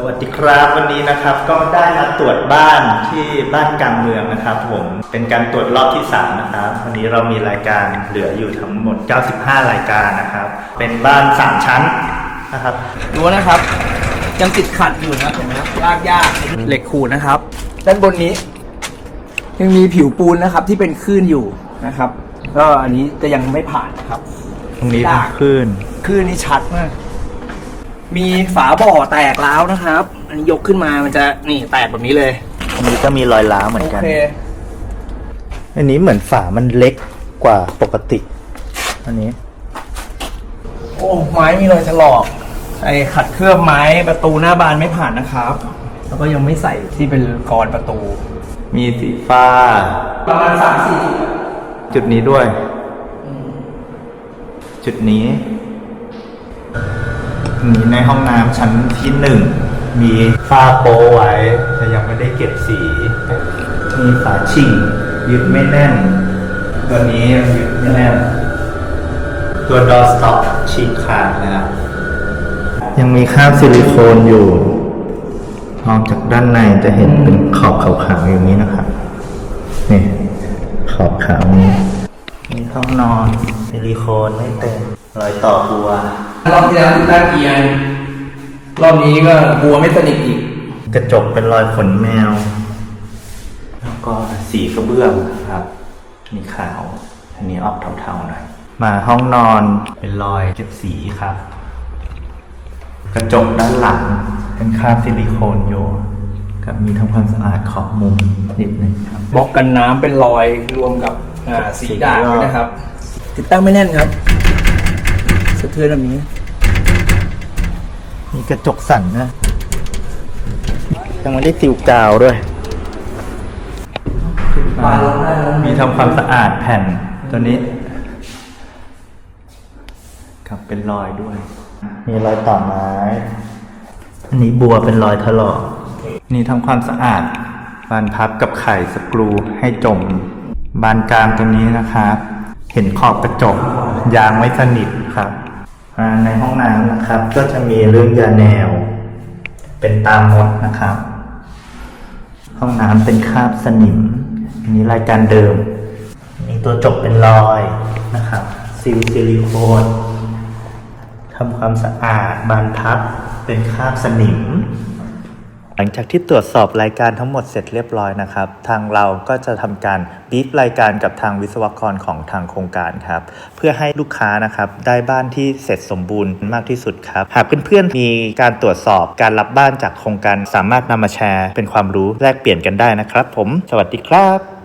สวัสดีครับวันนี้นะครับก็ได้มาตรวจบ้านที่บ้านกลางเมืองนะครับ ผมเป็นการตรวจรอบที่สามนะครับวันนี้เรามีรายการเหลืออยู่ทั้งหมด 95 รายการนะครับ เป็นบ้านสามชั้นนะครับดูนะครับ ยังติดขัดอยู่นะครับเห็นไหมครับลากยากเหล็กขูดนะครับ ด้านบนนี้ ยังมีผิวปูนนะครับที่เป็นคลื่นอยู่นะครับก็อันนี้จะยังไม่ผ่านนะครับ ตรงนี้ยากขึ้นคลื่นนี่ชัดมาก มีฝาบ่อแตกแล้วนะครับ อันนี้ยกขึ้นมามันจะนี่แตกแบบนี้เลยตรงนี้ก็มีรอยร้าวเหมือนโอกัน เค อันนี้เหมือนฝามันเล็กกว่าปกติ อันนี้ โอ้ไม้มีรอยถลอก ไอ้ขัดเคลือบไม้ประตูหน้าบานไม่ผ่านนะครับ แล้วก็ยังไม่ใส่ที่เป็นกรอนประตู มีสีฟ้า ประมาณสามสี่จุดนี้ด้วย จุดนี้ นี่ในห้องน้ำชั้นที่หนึ่งมีฝ้าโปไว้ แต่ยังไม่ได้เก็บสี มีฝาชิ่งยึดไม่แน่น ตัวนี้ยังยึดไม่แน่น ตัวดอสต็อปฉีกขาดแล้ว ยังมีคราบซิลิโคนอยู่ มองจากด้านในจะเห็นเป็นขอบขาวๆอย่างนี้นะครับ นี่ ขอบขาวนี้ ห้องนอนซิลิโคนไม่เต็มรอยต่อบัว รอบที่แล้วติดตั้งเอียงรอบนี้ก็บัวไม่สนิทอีก กระจกเป็นรอยขนแมว แล้วก็สีกระเบื้องครับ มีขาว อันนี้ออกเทาๆหน่อย มาห้องนอนเป็นรอยเก็บสีครับ กระจกด้านหลัง เป็นคราบซิลิโคนอยู่กับมีทำความสะอาดขอบมุมนิดนึงครับบล็อกกันน้ำเป็นรอยรวมกับ อ่าสีด่างด้วยนะครับ ติดตั้งไม่แน่นครับสะเทือนแบบนี้ มีกระจกสั่นนะยังไม่ได้ซิลกาวด้วยปาลงได้แล้วมีทำความสะอาดแผ่นตัวนี้กับเป็นรอยด้วย มีรอยต่อไม้ อันนี้บัวเป็นรอยถลอก นี่ทำความสะอาดบานพับกับไข่สกรูให้จม บานกลางตรงนี้นะครับ เห็นขอบกระจกยางไม่สนิทครับในห้องน้ำนะครับ ก็จะมีเรื่องยาแนว เป็นตามมดนะครับ ห้องน้ำเป็นคราบสนิมอันนี้รายการเดิม มีตัวจบเป็นรอยนะครับซิลซิลิโคนทำความสะอาดบานพับเป็นคราบสนิม หลังจากที่ตรวจสอบรายการทั้งหมดเสร็จเรียบร้อยนะครับ ทางเราก็จะทำการบีฟรายการกับทางวิศวกรของทางโครงการครับ เพื่อให้ลูกค้านะครับได้บ้านที่เสร็จสมบูรณ์มากที่สุดครับ หากเพื่อนๆมีการตรวจสอบการรับบ้านจากโครงการสามารถนำมาแชร์ เป็นความรู้แลกเปลี่ยนกันได้นะครับ ผม สวัสดีครับ